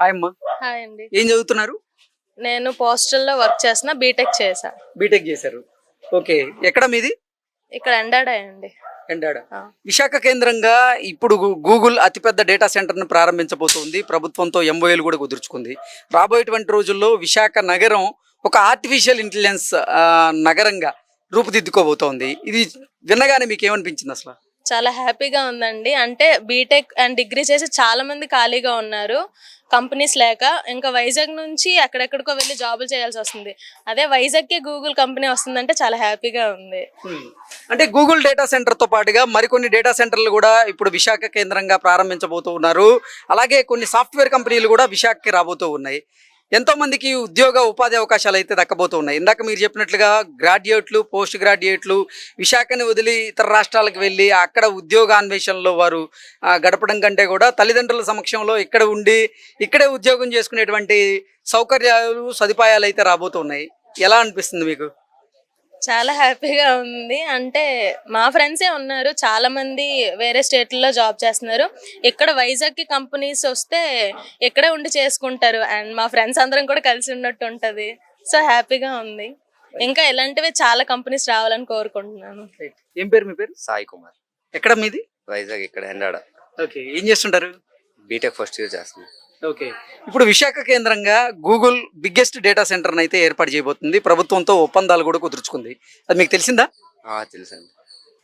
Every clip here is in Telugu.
హాయ్ అమ్మా. హాయ్ అండి. ఏం చదువుతున్నారు? నేను పోస్టల్లో వర్క్ చేసిన బీటెక్ చేశా. బీటెక్ చేశారు. ఓకే. ఎక్కడ మీది? ఇక్కడ ఎండాడా అండి. ఎండాడ. విశాఖ కేంద్రంగా ఇప్పుడు గూగుల్ అతిపెద్ద డేటా సెంటర్ను ప్రారంభించబోతోంది. ప్రభుత్వంతో ఎంఓఏలు కూడా కుదుర్చుకుంది. రాబోయేటువంటి రోజుల్లో విశాఖ నగరం ఒక ఆర్టిఫిషియల్ ఇంటెలిజెన్స్ నగరంగా రూపుదిద్దుకోబోతోంది. ఇది విన్నగానే మీకు ఏమనిపించింది అసలు? చాలా హ్యాపీగా ఉందండి. అంటే బీటెక్ అండ్ డిగ్రీ చేసి చాలా మంది ఖాళీగా ఉన్నారు. కంపెనీస్ లేక ఇంకా వైజాగ్ నుంచి ఎక్కడెక్కడికో వెళ్ళి జాబులు చేయాల్సి వస్తుంది. అదే వైజాగ్కి గూగుల్ కంపెనీ వస్తుందంటే చాలా హ్యాపీగా ఉంది. Hmm. అంటే గూగుల్ డేటా సెంటర్తో పాటుగా మరికొన్ని డేటా సెంటర్లు కూడా ఇప్పుడు విశాఖ కేంద్రంగా ప్రారంభించబోతూ ఉన్నారు. అలాగే కొన్ని సాఫ్ట్వేర్ కంపెనీలు కూడా విశాఖకి రాబోతూ ఉన్నాయి. ఎంతోమందికి ఉద్యోగ ఉపాధి అవకాశాలు అయితే దక్కబోతూ ఉన్నాయి. ఇందాక మీరు చెప్పినట్లుగా గ్రాడ్యుయేట్లు పోస్ట్ గ్రాడ్యుయేట్లు విశాఖని వదిలి ఇతర రాష్ట్రాలకు వెళ్ళి అక్కడ ఉద్యోగాన్వేషణలో వారు గడపడం కంటే కూడా తల్లిదండ్రుల సమక్షంలో ఇక్కడ ఉండి ఇక్కడే ఉద్యోగం చేసుకునేటువంటి సౌకర్యాలు సదుపాయాలు అయితే రాబోతున్నాయి ఎలా అనిపిస్తుంది మీకు? చాలా హ్యాపీగా ఉంది. అంటే మా ఫ్రెండ్సే ఉన్నారు. చాలా మంది వేరే స్టేట్లలో జాబ్ చేస్తున్నారు. ఇక్కడ వైజాగ్కి కంపెనీస్ వస్తే ఇక్కడే ఉండి చేసుకుంటారు. అండ్ మా ఫ్రెండ్స్ అందరం కూడా కలిసి ఉన్నట్టు ఉంటుంది. సో హ్యాపీగా ఉంది. ఇంకా ఇలాంటివి చాలా కంపెనీస్ రావాలని కోరుకుంటున్నాను. ఏం పేరు మీ పేరు? సాయి కుమార్. ఎక్కడ మీది? వైజాగ్ ఇక్కడ ఎండాడ ఓకే. ఏం చేస్తుంటారు? బీటెక్ ఫస్ట్ ఇయర్ చేస్తున్నాను ఓకే. ఇప్పుడు విశాఖ కేంద్రంగా గూగుల్ బిగ్గెస్ట్ డేటా సెంటర్ని అయితే ఏర్పాటు చేయబోతుంది. ప్రభుత్వంతో ఒప్పందాలు కూడా కుదుర్చుకుంది. అది మీకు తెలిసిందా? ఆ, తెలుసండి.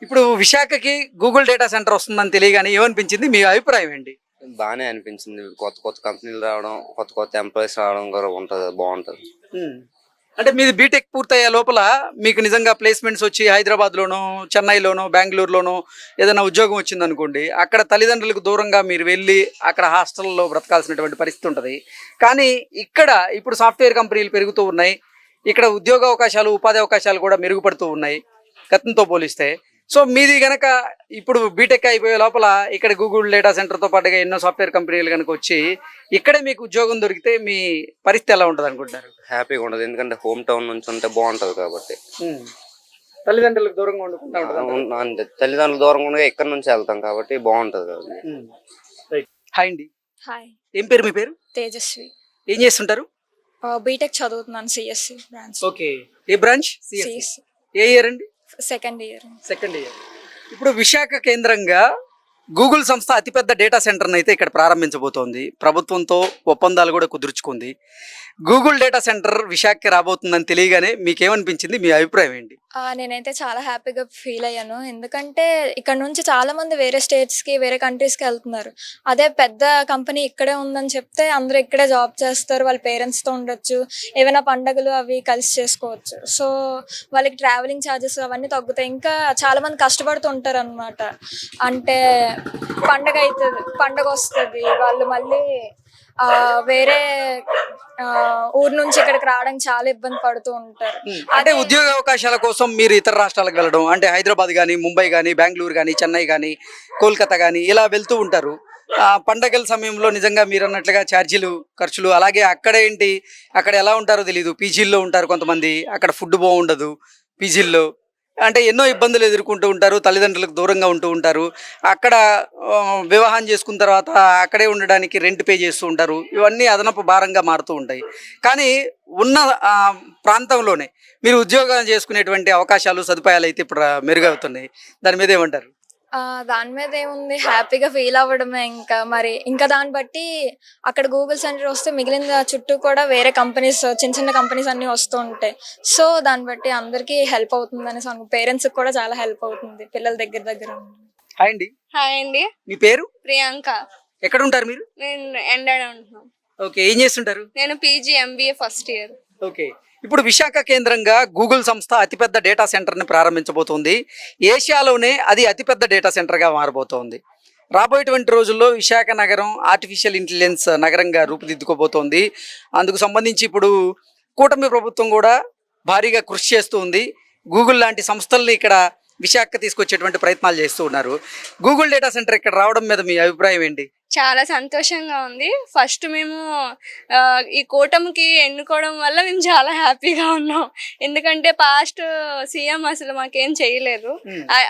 ఇప్పుడు విశాఖకి గూగుల్ డేటా సెంటర్ వస్తుందని తెలియగానే ఏమనిపించింది? మీ అభిప్రాయం ఏంటి? బాగానే అనిపించింది. కొత్త కొత్త కంపెనీలు రావడం కొత్త కొత్త ఎంప్లాయీస్ రావడం కూడా ఉంటుంది బాగుంటుంది. అంటే మీది బీటెక్ పూర్తయ్యే లోపల మీకు నిజంగా ప్లేస్మెంట్స్ వచ్చి హైదరాబాద్లోనో చెన్నైలోనో బెంగళూరులోనో ఏదైనా ఉద్యోగం వచ్చింది అనుకోండి అక్కడ తల్లిదండ్రులకు దూరంగా మీరు వెళ్ళి అక్కడ హాస్టల్లో బ్రతకాల్సినటువంటి పరిస్థితి ఉంటుంది. కానీ ఇక్కడ ఇప్పుడు సాఫ్ట్వేర్ కంపెనీలు పెరుగుతూ ఉన్నాయి ఇక్కడ ఉద్యోగ అవకాశాలు ఉపాధి అవకాశాలు కూడా మెరుగుపడుతూ ఉన్నాయి. గతంతో పోలిస్తే సో మీది గనక ఇప్పుడు బీటెక్ అయిపోయే లోపల ఇక్కడ గూగుల్ డేటా సెంటర్తో పాటుగా ఎన్నో సాఫ్ట్వేర్ కంపెనీలు కనుక వచ్చి ఇక్కడే మీకు ఉద్యోగం దొరికితే మీ పరిస్థితి ఎలా ఉంటుంది అనుకుంటున్నారు? హ్యాపీగా ఉండదు. ఎందుకంటే హోమ్ టౌన్ నుంచి ఉంటే బాగుంటుంది కాబట్టి. తల్లిదండ్రులకు దూరంగా ఉండకుండా ఉంటుంది? తల్లిదండ్రుల దూరంగా ఉండగా ఇక్కడ నుంచి వెళ్తాం కాబట్టి బాగుంటుంది కాబట్టి హాయ్ అండి. హాయ్ ఏం పేరు మీ పేరు? తేజస్వి. ఏం చేస్తుంటారు? బీటెక్ చదువుతున్నాను సిఎస్సి బ్రాంచ్ ఓకే ఏ బ్రాంచ్ సిఎస్సి ఏ ఇయర్ అండి? సెకండ్ ఇయర్ సెకండ్ ఇయర్ ఇప్పుడు విశాఖ కేంద్రంగా గూగుల్ సంస్థ అతిపెద్ద డేటా సెంటర్ని అయితే ఇక్కడ ప్రారంభించబోతోంది. ప్రభుత్వంతో ఒప్పందాలు కూడా కుదుర్చుకుంది. గూగుల్ డేటా సెంటర్ విశాఖకి రాబోతుందని తెలియగానే మీకేమనిపించింది? మీ అభిప్రాయం ఏంటి? నేనైతే చాలా హ్యాపీగా ఫీల్ అయ్యాను. ఎందుకంటే ఇక్కడ నుంచి చాలా మంది వేరే స్టేట్స్కి వేరే కంట్రీస్కి వెళ్తున్నారు. అదే పెద్ద కంపెనీ ఇక్కడే ఉందని చెప్తే అందరూ ఇక్కడే జాబ్ చేస్తారు. వాళ్ళ పేరెంట్స్తో ఉండొచ్చు. ఏమైనా పండగలు అవి కలిసి చేసుకోవచ్చు. సో వాళ్ళకి ట్రావెలింగ్ ఛార్జెస్ అవన్నీ తగ్గుతాయి. ఇంకా చాలా మంది కష్టపడుతూ ఉంటారు అనమాట అంటే పండగ అవుతుంది పండగ వస్తుంది. వాళ్ళు మళ్ళీ వేరే ఊరు నుంచి ఇక్కడికి రావడానికి చాలా ఇబ్బంది పడుతూ ఉంటారు. అంటే ఉద్యోగ అవకాశాల కోసం మీరు ఇతర రాష్ట్రాలకు వెళ్ళడం అంటే హైదరాబాద్ కానీ ముంబై కానీ బెంగళూరు కానీ చెన్నై కానీ కోల్కతా కానీ ఇలా వెళ్తూ ఉంటారు. ఆ, పండగల సమయంలో నిజంగా మీరు అన్నట్లుగా ఛార్జీలు ఖర్చులు అలాగే అక్కడ ఏంటి అక్కడ ఎలా ఉంటారో తెలియదు పీజీల్లో ఉంటారు కొంతమంది అక్కడ ఫుడ్ బాగుండదు పీజీల్లో. అంటే ఎన్నో ఇబ్బందులు ఎదుర్కొంటూ ఉంటారు తల్లిదండ్రులకు దూరంగా ఉంటూ ఉంటారు. అక్కడ వివాహం చేసుకున్న తర్వాత అక్కడే ఉండడానికి రెంట్ పే చేస్తూ ఉంటారు. ఇవన్నీ అదనపు భారంగా మారుతూ ఉంటాయి. కానీ ఉన్న ప్రాంతంలోనే మీరు ఉద్యోగం చేసుకునేటువంటి అవకాశాలు సదుపాయాలు అయితే ఇప్పుడు మెరుగవుతున్నాయి. దాని మీద ఏమంటారు? దాని మీద ఏముంది? హ్యాపీగా ఫీల్ అవ్వడమే ఇంకా మరి. ఇంకా దాన్ని బట్టి అక్కడ గూగుల్ సెంటర్ వస్తే మిగిలిన చుట్టూ కూడా వేరే కంపెనీస్ చిన్న చిన్న కంపెనీస్ అన్నీ వస్తూ ఉంటాయి. సో దాన్ని బట్టి అందరికీ హెల్ప్ అవుతుంది అనేసి అనుకో పేరెంట్స్కి కూడా చాలా హెల్ప్ అవుతుంది పిల్లల దగ్గర దగ్గర. హాయ్ అండి. హాయ్ అండి. మీ పేరు? ప్రియాంక. ఎక్కడ ఉంటారు మీరు? నేను ఎండాడ ఉంటున్నాను ఓకే ఏం చేస్తుంటారు? నేను PG MBA first year. Okay. ఇప్పుడు విశాఖ కేంద్రంగా గూగుల్ సంస్థ అతిపెద్ద డేటా సెంటర్ని ప్రారంభించబోతోంది. ఏషియాలోనే అది అతిపెద్ద డేటా సెంటర్గా మారబోతోంది. రాబోయేటువంటి రోజుల్లో విశాఖ నగరం ఆర్టిఫిషియల్ ఇంటెలిజెన్స్ నగరంగా రూపుదిద్దుకోబోతోంది. అందుకు సంబంధించి ఇప్పుడు కూటమి ప్రభుత్వం కూడా భారీగా కృషి చేస్తూ ఉంది గూగుల్ లాంటి సంస్థల్ని ఇక్కడ విశాఖ తీసుకొచ్చేటువంటి ప్రయత్నాలు చేస్తూ ఉన్నారు. గూగుల్ డేటా సెంటర్ ఇక్కడ రావడం మీద మీ అభిప్రాయం ఏంటి? చాలా సంతోషంగా ఉంది. ఫస్ట్ మేము ఈ కూటమికి ఎన్నుకోవడం వల్ల మేము చాలా హ్యాపీగా ఉన్నాం. ఎందుకంటే పాస్ట్ సీఎం అసలు మాకేం చేయలేదు.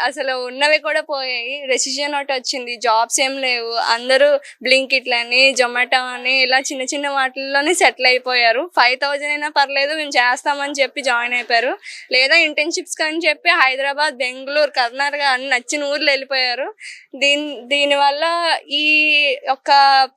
అసలు ఉన్నవి కూడా పోయాయి. రెసిషన్ ఒకటి వచ్చింది. జాబ్స్ ఏం లేవు. అందరూ బ్లింకిట్లు అని జొమాటో అని ఇలా చిన్న చిన్న వాటిల్లోనే సెటిల్ అయిపోయారు. ఫైవ్ థౌజండ్ అయినా పర్లేదు మేము చేస్తామని చెప్పి జాయిన్ అయిపోయారు. లేదా ఇంటర్న్షిప్స్ అని చెప్పి హైదరాబాద్ బెంగళూరు కర్ణాటక అన్ని నచ్చిన ఊర్లు వెళ్ళిపోయారు. దీని దీనివల్ల ఈ ఒక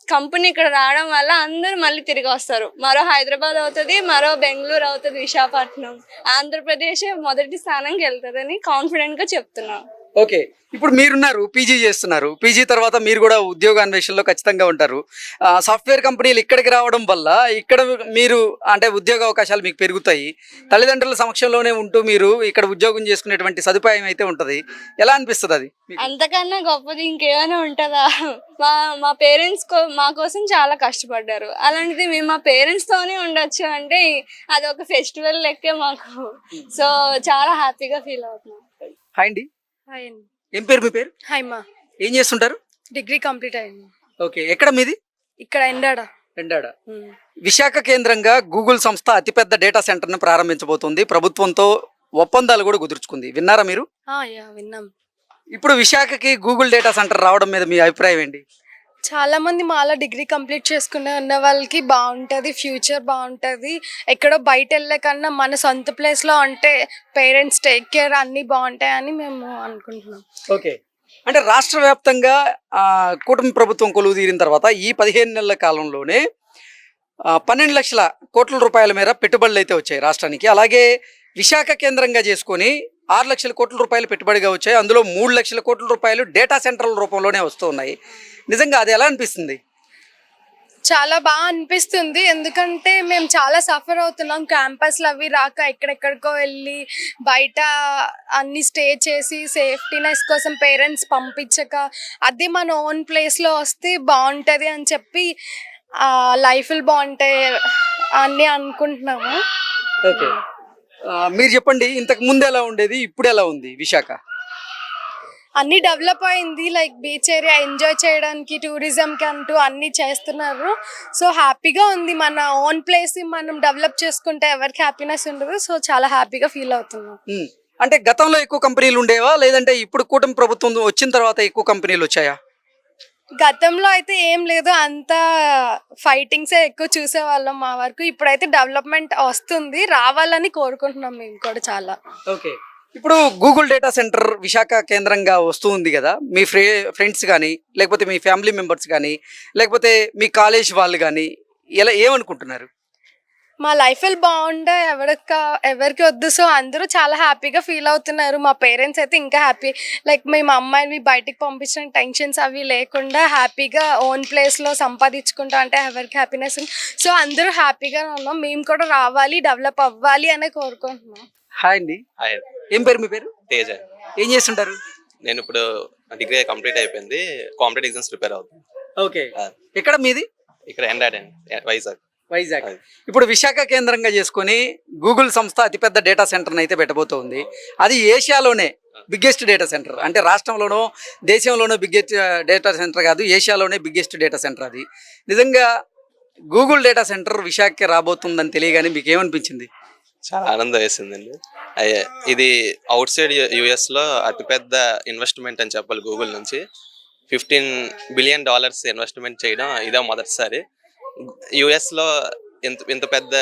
కంపెనీ ఇక్కడ రావడం వల్ల అందరూ మళ్ళీ తిరిగి వస్తారు. మరో హైదరాబాద్ అవుతుంది మరో బెంగళూరు అవుతుంది విశాఖపట్నం. ఆంధ్రప్రదేశ్ మొదటి స్థానంకి వెళ్తుందని కాన్ఫిడెంట్గా చెప్తున్నాం. ఓకే. ఇప్పుడు మీరున్నారు పీజీ చేస్తున్నారు. పీజీ తర్వాత మీరు కూడా ఉద్యోగ అన్వేషణలో ఖచ్చితంగా ఉంటారు. సాఫ్ట్వేర్ కంపెనీలు ఇక్కడికి రావడం వల్ల ఇక్కడ మీరు అంటే ఉద్యోగ అవకాశాలు మీకు పెరుగుతాయి. తల్లిదండ్రుల సమక్షంలోనే ఉంటూ మీరు ఇక్కడ ఉద్యోగం చేసుకునేటువంటి సదుపాయం అయితే ఉంటుంది. ఎలా అనిపిస్తుంది అది? అంతకన్నా గొప్పది ఇంకేమైనా ఉంటుందా? మా మా పేరెంట్స్ మా కోసం చాలా కష్టపడ్డారు. అలాంటిది మేము మా పేరెంట్స్ తోనే ఉండొచ్చు అంటే అది ఒక ఫెస్టివల్ లెక్కే మాకు. సో చాలా హ్యాపీగా ఫీల్ అవుతున్నాం. హాయ్ అండి. ఏం పేరు మీ పేరు? హాయ్ మా ఏం చేస్తుంటారు? డిగ్రీ కంప్లీట్ అయింది. ఓకే ఎక్కడ మీది? ఇక్కడ ఎండాడ. ఎండాడ. విశాఖ కేంద్రంగా గూగుల్ సంస్థ అతిపెద్ద డేటా సెంటర్ను ప్రారంభించబోతోంది. ప్రభుత్వంతో ఒప్పందాలు కూడా కుదుర్చుకుంది. విన్నారా మీరు? విన్నాం. ఇప్పుడు విశాఖకి గూగుల్ డేటా సెంటర్ రావడం మీద మీ అభిప్రాయం ఏంటి? చాలా మంది మాలా డిగ్రీ కంప్లీట్ చేసుకునే ఉన్న వాళ్ళకి బాగుంటుంది ఫ్యూచర్ బాగుంటుంది. ఎక్కడో బయట వెళ్ళే కన్నా మన సొంత ప్లేస్లో అంటే పేరెంట్స్ టేక్ కేర్ అన్నీ బాగుంటాయని మేము అనుకుంటున్నాం. ఓకే. అంటే రాష్ట్ర వ్యాప్తంగా కూటమి ప్రభుత్వం కొలువు తీరిన తర్వాత ఈ పదిహేను నెలల కాలంలోనే పన్నెండు లక్షల కోట్ల రూపాయల మేర పెట్టుబడులు అయితే వచ్చాయి రాష్ట్రానికి. అలాగే విశాఖ కేంద్రంగా చేసుకొని ఆరు లక్షల కోట్ల రూపాయలు పెట్టుబడిగా వచ్చాయి. అందులో మూడు లక్షల కోట్ల రూపాయలు డేటా సెంటర్ల రూపంలోనే వస్తూ ఉన్నాయి నిజంగా అది ఎలా అనిపిస్తుంది? చాలా బాగా అనిపిస్తుంది. ఎందుకంటే మేము చాలా సఫర్ అవుతున్నాం. క్యాంపస్లు అవి రాక ఎక్కడెక్కడికో వెళ్ళి బయట అన్ని స్టే చేసి సేఫ్టీనెస్ కోసం పేరెంట్స్ పంపించక అదే మన ఓన్ ప్లేస్లో వస్తే బాగుంటుంది అని చెప్పి లైఫ్లు బాగుంటాయి అని అనుకుంటున్నాము. ఓకే. మీరు చెప్పండి ఇంతకు ముందు ఎలా ఉండేది ఇప్పుడు ఎలా ఉంది విశాఖ? అన్ని డెవలప్ అయింది లైక్ బీచ్ ఏరియా ఎంజాయ్ చేయడానికి టూరిజంకి అంటూ అన్ని చేస్తున్నారు. సో హ్యాపీగా ఉంది. మన ఓన్ ప్లేస్ మనం డెవలప్ చేసుకుంటే ఎవరికి హ్యాపీనెస్ ఉండదు. సో చాలా హ్యాపీగా ఫీల్ అవుతున్నాం. అంటే గతంలో ఎక్కువ కంపెనీలు ఉండేవా? లేదంటే ఇప్పుడు కూటమి ప్రభుత్వం వచ్చిన తర్వాత ఎక్కువ కంపెనీలు వచ్చాయా? గతంలో అయితే ఏం లేదు. అంత ఫైటింగ్సే ఎక్కువ చూసేవాళ్ళం మా వరకు. ఇప్పుడైతే డెవలప్మెంట్ వస్తుంది. రావాలని కోరుకుంటున్నాం మేము కూడా చాలా. ఓకే. ఇప్పుడు గూగుల్ డేటా సెంటర్ విశాఖ కేంద్రంగా వస్తూ ఉంది కదా. మీ ఫ్రే ఫ్రెండ్స్ కానీ లేకపోతే మీ ఫ్యామిలీ మెంబర్స్ కానీ లేకపోతే మీ కాలేజ్ వాళ్ళు కానీ ఎలా ఏమనుకుంటున్నారు? మా లైఫ్ బాగుండే ఎవరికి ఎవరికి వద్దు. సో అందరూ చాలా హ్యాపీగా ఫీల్ అవుతున్నారు. మా పేరెంట్స్ అయితే ఇంకా హ్యాపీ లైక్ మేము అమ్మాయిని బయటికి పంపించిన టెన్షన్స్ అవి లేకుండా హ్యాపీగా ఓన్ ప్లేస్లో సంపాదించుకుంటా అంటే ఎవరికి హ్యాపీనెస్ సో అందరూ హ్యాపీగా ఉన్నాం. మేము కూడా రావాలి డెవలప్ అవ్వాలి అనే కోరుకుంటున్నాం. హాయ్ అండి. హాయ్ ఏం పేరు మీ పేరు? తేజ. ఏం చేస్తుంటారు? నేను ఇప్పుడు డిగ్రీ కంప్లీట్ అయిపోయింది. కాంపిటేటివ్ ఎగ్జామ్స్ ప్రిపేర్ అవుతాను ఓకే ఆ. ఎక్కడ మీది? ఇక్కడ ఎండాడ్ అండి. వైజాగ్. వైజాగ్. ఇప్పుడు విశాఖ కేంద్రంగా చేసుకొని గూగుల్ సంస్థ అతిపెద్ద డేటా సెంటర్ని అయితే పెట్టబోతోంది. అది ఏషియాలోనే బిగ్గెస్ట్ డేటా సెంటర్. అంటే రాష్ట్రంలోనో దేశంలోనో బిగ్గెస్ట్ డేటా సెంటర్ కాదు ఏషియాలోనే బిగ్గెస్ట్ డేటా సెంటర్ అది. నిజంగా గూగుల్ డేటా సెంటర్ విశాఖకి రాబోతుందని తెలియగానే మీకు ఏమనిపించింది చాలా ఆనందం వేసిందండి. అయ్యే ఇది అవుట్ సైడ్ యుఎస్లో అతిపెద్ద ఇన్వెస్ట్మెంట్ అని చెప్పాలి గూగుల్ నుంచి. ఫిఫ్టీన్ బిలియన్ డాలర్స్ ఇన్వెస్ట్మెంట్ చేయడం ఇదే మొదటిసారి. యుఎస్లో ఇంత ఇంత పెద్ద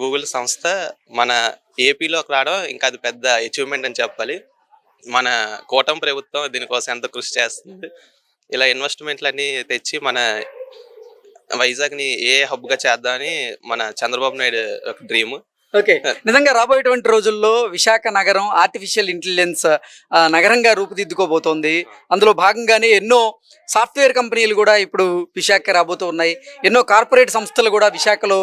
గూగుల్ సంస్థ మన ఏపీలోకి రావడం ఇంకా అది పెద్ద అచీవ్మెంట్ అని చెప్పాలి. మన కూటమి ప్రభుత్వం దీనికోసం ఎంత కృషి చేస్తుంది. ఇలా ఇన్వెస్ట్మెంట్లన్నీ తెచ్చి మన వైజాగ్ని ఏ హబ్గా చేద్దామని మన చంద్రబాబు నాయుడు ఒక డ్రీమ్ ఓకే. నిజంగా రాబోయేటువంటి రోజుల్లో విశాఖ నగరం ఆర్టిఫిషియల్ ఇంటెలిజెన్స్ నగరంగా రూపుదిద్దుకోబోతోంది. అందులో భాగంగానే ఎన్నో సాఫ్ట్వేర్ కంపెనీలు కూడా ఇప్పుడు విశాఖ రాబోతూ ఉన్నాయి. ఎన్నో కార్పొరేట్ సంస్థలు కూడా విశాఖలో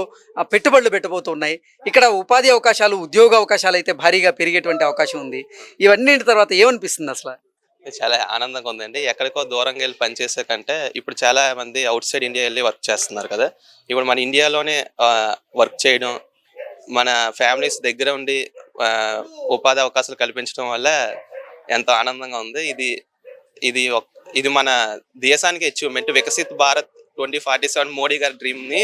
పెట్టుబడులు పెట్టబోతున్నాయి. ఇక్కడ ఉపాధి అవకాశాలు ఉద్యోగ అవకాశాలు అయితే భారీగా పెరిగేటువంటి అవకాశం ఉంది. ఇవన్నీ తర్వాత ఏమనిపిస్తుంది అసలు? చాలా ఆనందంగా ఉందండి. ఎక్కడికో దూరంగా వెళ్ళి పనిచేసే కంటే ఇప్పుడు చాలా మంది అవుట్ సైడ్ ఇండియా వెళ్ళి వర్క్ చేస్తున్నారు కదా. ఇప్పుడు మన ఇండియాలోనే వర్క్ చేయడం మన ఫ్యామిలీస్ దగ్గర ఉండి ఆ, ఉపాధి అవకాశాలు కల్పించడం వల్ల ఎంతో ఆనందంగా ఉంది. ఇది ఇది ఇది మన దేశానికి achievement Viksit Bharat twenty forty seven Modi గారి డ్రీమ్ని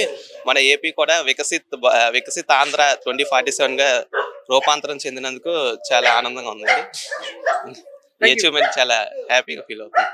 మన ఏపీ కూడా వికసిత్ వికసిత్ ఆంధ్ర ట్వంటీ ఫార్టీ సెవెన్గా రూపాంతరం చెందినందుకు చాలా ఆనందంగా ఉందండి. ఈ అచీవ్మెంట్ చాలా హ్యాపీగా ఫీల్ అవుతుంది.